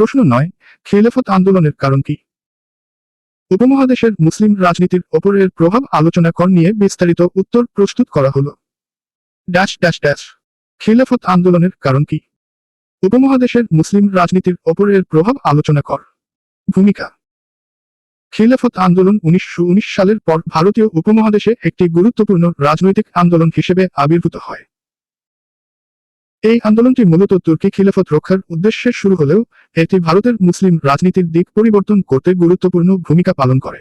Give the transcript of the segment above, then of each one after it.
প্রশ্ন নয়, খেলাফত আন্দোলনের কারণ কি? উপমহাদেশের মুসলিম রাজনীতির ওপরের প্রভাব আলোচনা কর নিয়ে বিস্তারিত উত্তর প্রস্তুত করা হল। ড্যাশ ড্যাশ ড্যাশ, খিলাফত আন্দোলনের কারণ কি? উপমহাদেশের মুসলিম রাজনীতির ওপরের প্রভাব আলোচনা কর। ভূমিকা, খিলাফত আন্দোলন উনিশশো উনিশ সালের পর ভারতীয় উপমহাদেশে একটি গুরুত্বপূর্ণ রাজনৈতিক আন্দোলন হিসেবে আবির্ভূত হয়। এই আন্দোলনটি মূলত তুর্কি খিলাফত রক্ষার উদ্দেশ্যে শুরু হলেও এটি ভারতের মুসলিম রাজনীতির দিক পরিবর্তন করতে গুরুত্বপূর্ণ ভূমিকা পালন করে।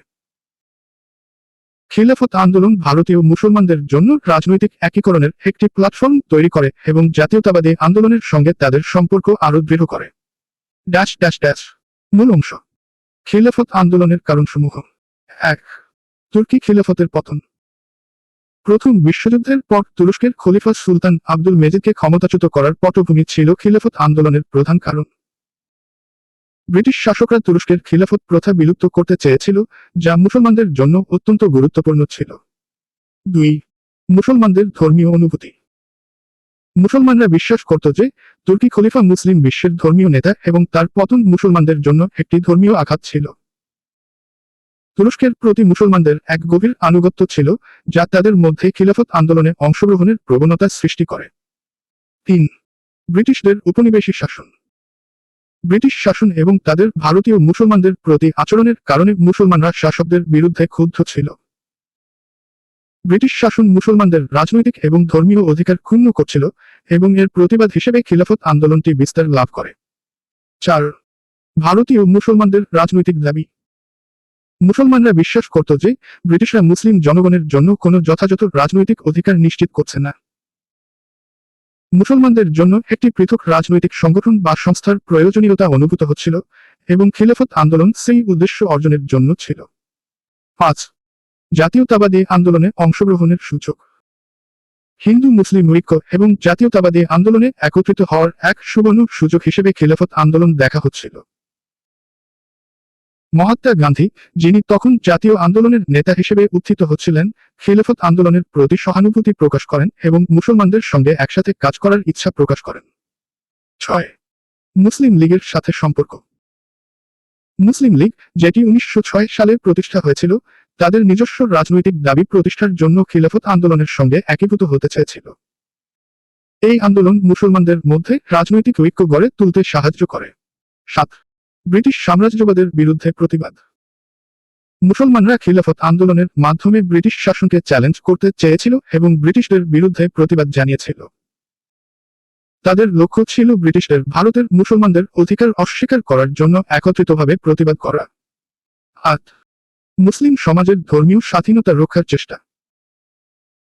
খিলাফত আন্দোলন ভারতীয় মুসলমানদের জন্য রাজনৈতিক একীকরণের একটি প্ল্যাটফর্ম তৈরি করে এবং জাতীয়তাবাদী আন্দোলনের সঙ্গে তাদের সম্পর্ক আরও দৃঢ় করে। ড্যাশ ড্যাশ ড্যাশ মূল অংশ। খিলাফত আন্দোলনের কারণসমূহ। এক। তুর্কি খিলাফতের পতন। প্রথম বিশ্বযুদ্ধের পর তুরস্কের খলিফা সুলতান আব্দুল মেজিদকে ক্ষমতাচ্যুত করার পটভূমি ছিল খিলাফত আন্দোলনের প্রধান কারণ। ব্রিটিশ শাসকরা তুরস্কের খিলাফত প্রথা বিলুপ্ত করতে চেয়েছিল, যা মুসলমানদের জন্য অত্যন্ত গুরুত্বপূর্ণ ছিল। দুই, মুসলমানদের ধর্মীয় অনুভূতি। মুসলমানরা বিশ্বাস করত যে, তুর্কি খলিফা মুসলিম বিশ্বের ধর্মীয় নেতা এবং তার পতন মুসলমানদের জন্য একটি ধর্মীয় আঘাত ছিল। তুরস্কের প্রতি মুসলমানদের এক গভীর আনুগত্য ছিল, যা তাদের মধ্যে খিলাফত আন্দোলনে অংশগ্রহণের প্রবণতা সৃষ্টি করে। তিন, ব্রিটিশদের উপনিবেশী শাসন। ব্রিটিশ শাসন এবং তাদের ভারতীয় মুসলমানদের প্রতি আচরণের কারণে মুসলমানরা শাসকদের বিরুদ্ধে ক্ষুব্ধ ছিল। ব্রিটিশ শাসন মুসলমানদের রাজনৈতিক এবং ধর্মীয় অধিকার ক্ষুণ্ণ করছিল এবং এর প্রতিবাদ হিসেবে খিলাফত আন্দোলনটি বিস্তার লাভ করে। চার, ভারতীয় মুসলমানদের রাজনৈতিক দাবি। মুসলমানরা বিশ্বাস করত যে ব্রিটিশরা মুসলিম জনগণের জন্য কোনো যথাযথ রাজনৈতিক অধিকার নিশ্চিত করছে না। মুসলমানদের জন্য একটি পৃথক রাজনৈতিক সংগঠন বা সংস্থার প্রয়োজনীয়তা অনুভূত হচ্ছিল এবং খিলাফত আন্দোলন সেই উদ্দেশ্য অর্জনের জন্য ছিল। পাঁচ, জাতীয়তাবাদী আন্দোলনে অংশগ্রহণের সূচক। হিন্দু মুসলিম ঐক্য এবং জাতীয়তাবাদী আন্দোলনে একত্রিত হওয়ার এক সুবর্ণ সুযোগ হিসেবে খিলাফত আন্দোলন দেখা হচ্ছিল। মহাত্মা গান্ধী, যিনি তখন জাতীয় আন্দোলনের নেতা হিসেবে উত্থিত হচ্ছিলেন, খিলাফত আন্দোলনের প্রতি সহানুভূতি প্রকাশ করেন এবং মুসলমানদের সঙ্গে একসাথে কাজ করার ইচ্ছা প্রকাশ করেন। ছয়। মুসলিম লীগের সাথে সম্পর্ক। মুসলিম লীগ, যেটি উনিশশো ছয় সালে প্রতিষ্ঠা হয়েছিল, তাদের নিজস্ব রাজনৈতিক দাবি প্রতিষ্ঠার জন্য খিলাফত আন্দোলনের সঙ্গে একীভূত হতে চেয়েছিল। এই আন্দোলন মুসলমানদের মধ্যে রাজনৈতিক ঐক্য গড়ে তুলতে সাহায্য করে। সাত। ব্রিটিশ সাম্রাজ্যবাদের বিরুদ্ধে প্রতিবাদ। মুসলমানরা খিলাফত আন্দোলনের মাধ্যমে ব্রিটিশ শাসনকে চ্যালেঞ্জ করতে চেয়েছিল এবং ব্রিটিশদের বিরুদ্ধে প্রতিবাদ জানিয়েছিল। তাদের লক্ষ্য ছিল ব্রিটিশদের ভারতের মুসলমানদের অধিকার অস্বীকার করার জন্য একত্রিতভাবে প্রতিবাদ করা। আট। মুসলিম সমাজের ধর্মীয় স্বাধীনতা রক্ষার চেষ্টা।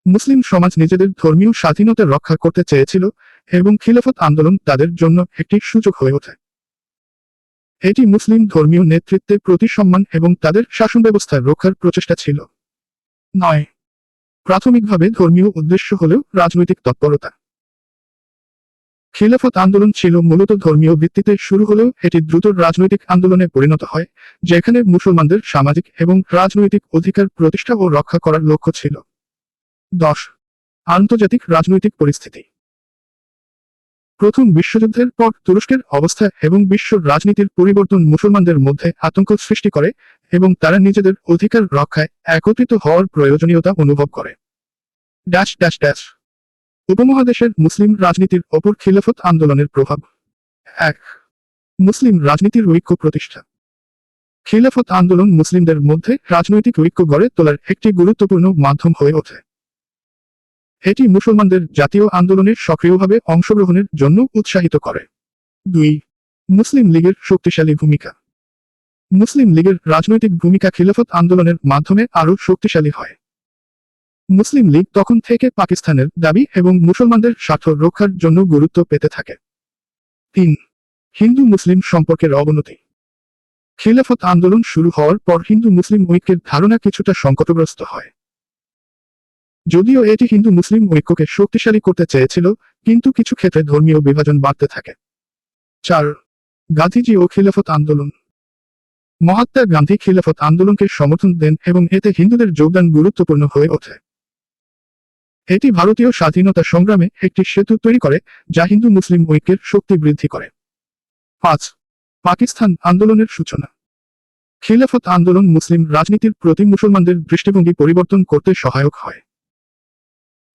মুসলিম সমাজ নিজেদের ধর্মীয় স্বাধীনতা রক্ষা করতে চেয়েছিল এবং খিলাফত আন্দোলন তাদের জন্য একটি সুযোগ হয়ে ওঠে। এটি মুসলিম ধর্মীয় নেতৃত্বের প্রতি সম্মান এবং তাদের শাসন ব্যবস্থা রক্ষার প্রচেষ্টা ছিল। নয়। প্রাথমিকভাবে ধর্মীয় উদ্দেশ্য হলেও রাজনৈতিক তৎপরতা। খিলাফত আন্দোলন ছিল মূলত ধর্মীয় ভিত্তিতে শুরু হলেও এটি দ্রুত রাজনৈতিক আন্দোলনে পরিণত হয়, যেখানে মুসলমানদের সামাজিক এবং রাজনৈতিক অধিকার প্রতিষ্ঠা ও রক্ষা করার লক্ষ্য ছিল। দশ। আন্তর্জাতিক রাজনৈতিক পরিস্থিতি। প্রথম বিশ্বযুদ্ধের পর তুরস্কের অবস্থা এবং বিশ্ব রাজনীতির পরিবর্তন মুসলমানদের মধ্যে আতঙ্ক সৃষ্টি করে এবং তারা নিজেদের অধিকার রক্ষায় একত্রিত হওয়ার প্রয়োজনীয়তা অনুভব করে। Dash dash dash. উপমহাদেশের মুসলিম রাজনীতির ওপর খিলাফত আন্দোলনের প্রভাব। এক। মুসলিম রাজনীতির ঐক্য প্রতিষ্ঠা। খিলাফত আন্দোলন মুসলিমদের মধ্যে রাজনৈতিক ঐক্য গড়ে তোলার একটি গুরুত্বপূর্ণ মাধ্যম হয়ে ওঠে। এটি মুসলমানদের জাতীয় আন্দোলনে সক্রিয়ভাবে অংশগ্রহণের জন্য উৎসাহিত করে। দুই, মুসলিম লীগের শক্তিশালী ভূমিকা। মুসলিম লীগের রাজনৈতিক ভূমিকা খিলাফত আন্দোলনের মাধ্যমে আরও শক্তিশালী হয়। মুসলিম লীগ তখন থেকে পাকিস্তানের দাবি এবং মুসলমানদের স্বার্থ রক্ষার জন্য গুরুত্ব পেতে থাকে। তিন, হিন্দু মুসলিম সম্পর্কের অবনতি। খিলাফত আন্দোলন শুরু হওয়ার পর হিন্দু মুসলিম ঐক্যের ধারণা কিছুটা সংকটগ্রস্ত হয়। যদিও এটি হিন্দু মুসলিম ঐক্যকে শক্তিশালী করতে চেয়েছিল, কিন্তু কিছু ক্ষেত্রে ধর্মীয় বিভাজন বাড়তে থাকে। চার, গান্ধীজি ও খিলাফত আন্দোলন। মহাত্মা গান্ধী খিলাফত আন্দোলনকে সমর্থন দেন এবং এতে হিন্দুদের যোগদান গুরুত্বপূর্ণ হয়ে ওঠে। এটি ভারতীয় স্বাধীনতা সংগ্রামে একটি সেতু তৈরি করে, যা হিন্দু মুসলিম ঐক্যের শক্তি বৃদ্ধি করে। পাঁচ, পাকিস্তান আন্দোলনের সূচনা। খিলাফত আন্দোলন মুসলিম রাজনীতির প্রতি মুসলমানদের দৃষ্টিভঙ্গি পরিবর্তন করতে সহায়ক হয়।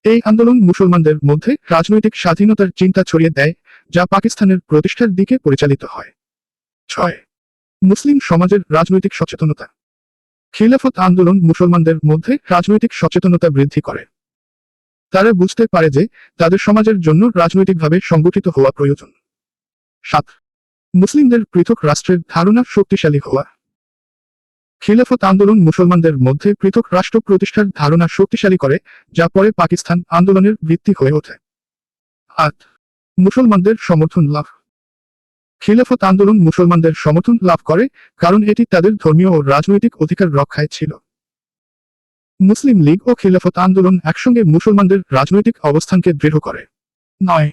এই আন্দোলন মুসলমানদের মধ্যে রাজনৈতিক স্বাধীনতার চিন্তা ছড়িয়ে দেয়, যা পাকিস্তানের প্রতিষ্ঠার দিকে পরিচালিত হয়। ছয়। মুসলিম সমাজের রাজনৈতিক সচেতনতা। খিলাফত আন্দোলন মুসলমানদের মধ্যে রাজনৈতিক সচেতনতা বৃদ্ধি করে। তারা বুঝতে পারে যে তাদের সমাজের জন্য রাজনৈতিকভাবে সংগঠিত হওয়া প্রয়োজন। সাত। মুসলিমদের পৃথক রাষ্ট্রের ধারণা শক্তিশালী হওয়া। খিলাফত আন্দোলন মুসলমানদের মধ্যে পৃথক রাষ্ট্র প্রতিষ্ঠার ধারণা শক্তিশালী করে, যা পরে পাকিস্তান আন্দোলনের ভিত্তি হয়ে ওঠে। আট। মুসলমানদের সমর্থন লাভ। খিলাফত আন্দোলন মুসলমানদের সমর্থন লাভ করে, কারণ এটি তাদের ধর্মীয় ও রাজনৈতিক অধিকার রক্ষায় ছিল। মুসলিম লীগ ও খিলাফত আন্দোলন একসঙ্গে মুসলমানদের রাজনৈতিক অবস্থানকে দৃঢ় করে। নয়।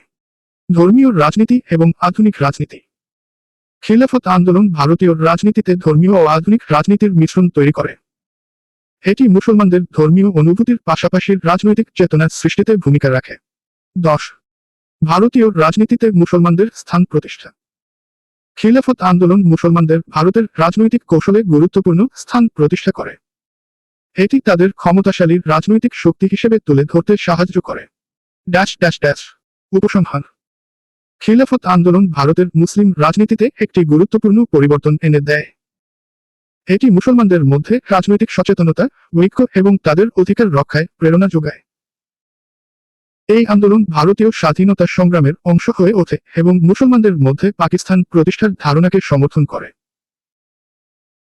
ধর্মীয় রাজনীতি এবং আধুনিক রাজনীতি। খিলাফত আন্দোলন ভারতীয় রাজনীতিতে ধর্মীয় ও আধুনিক রাজনীতির মিশ্রণ তৈরি করে। এটি মুসলমানদের ধর্মীয় অনুভূতির পাশাপাশি রাজনৈতিক চেতনা সৃষ্টিতে ভূমিকা রাখে। দশ, ভারতীয় রাজনীতিতে মুসলমানদের স্থান প্রতিষ্ঠা। খিলাফত আন্দোলন মুসলমানদের ভারতের রাজনৈতিক কৌশলে গুরুত্বপূর্ণ স্থান প্রতিষ্ঠা করে। এটি তাদের ক্ষমতাশালী রাজনৈতিক শক্তি হিসেবে তুলে ধরতে সাহায্য করে। ড্যাশ ড্যাশ ড্যাশ, উপসংহার। খিলাফত আন্দোলন ভারতের মুসলিম রাজনীতিতে একটি গুরুত্বপূর্ণ পরিবর্তন এনে দেয়। এটি মুসলমানদের মধ্যে রাজনৈতিক সচেতনতা, ঐক্য এবং তাদের অধিকার রক্ষায় প্রেরণা যোগায়। এই আন্দোলন ভারতীয় স্বাধীনতা সংগ্রামের অংশ হয়ে ওঠে এবং মুসলমানদের মধ্যে পাকিস্তান প্রতিষ্ঠার ধারণাকে সমর্থন করে।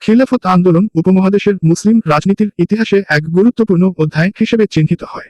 খিলাফত আন্দোলন উপমহাদেশের মুসলিম রাজনীতির ইতিহাসে এক গুরুত্বপূর্ণ অধ্যায় হিসেবে চিহ্নিত হয়।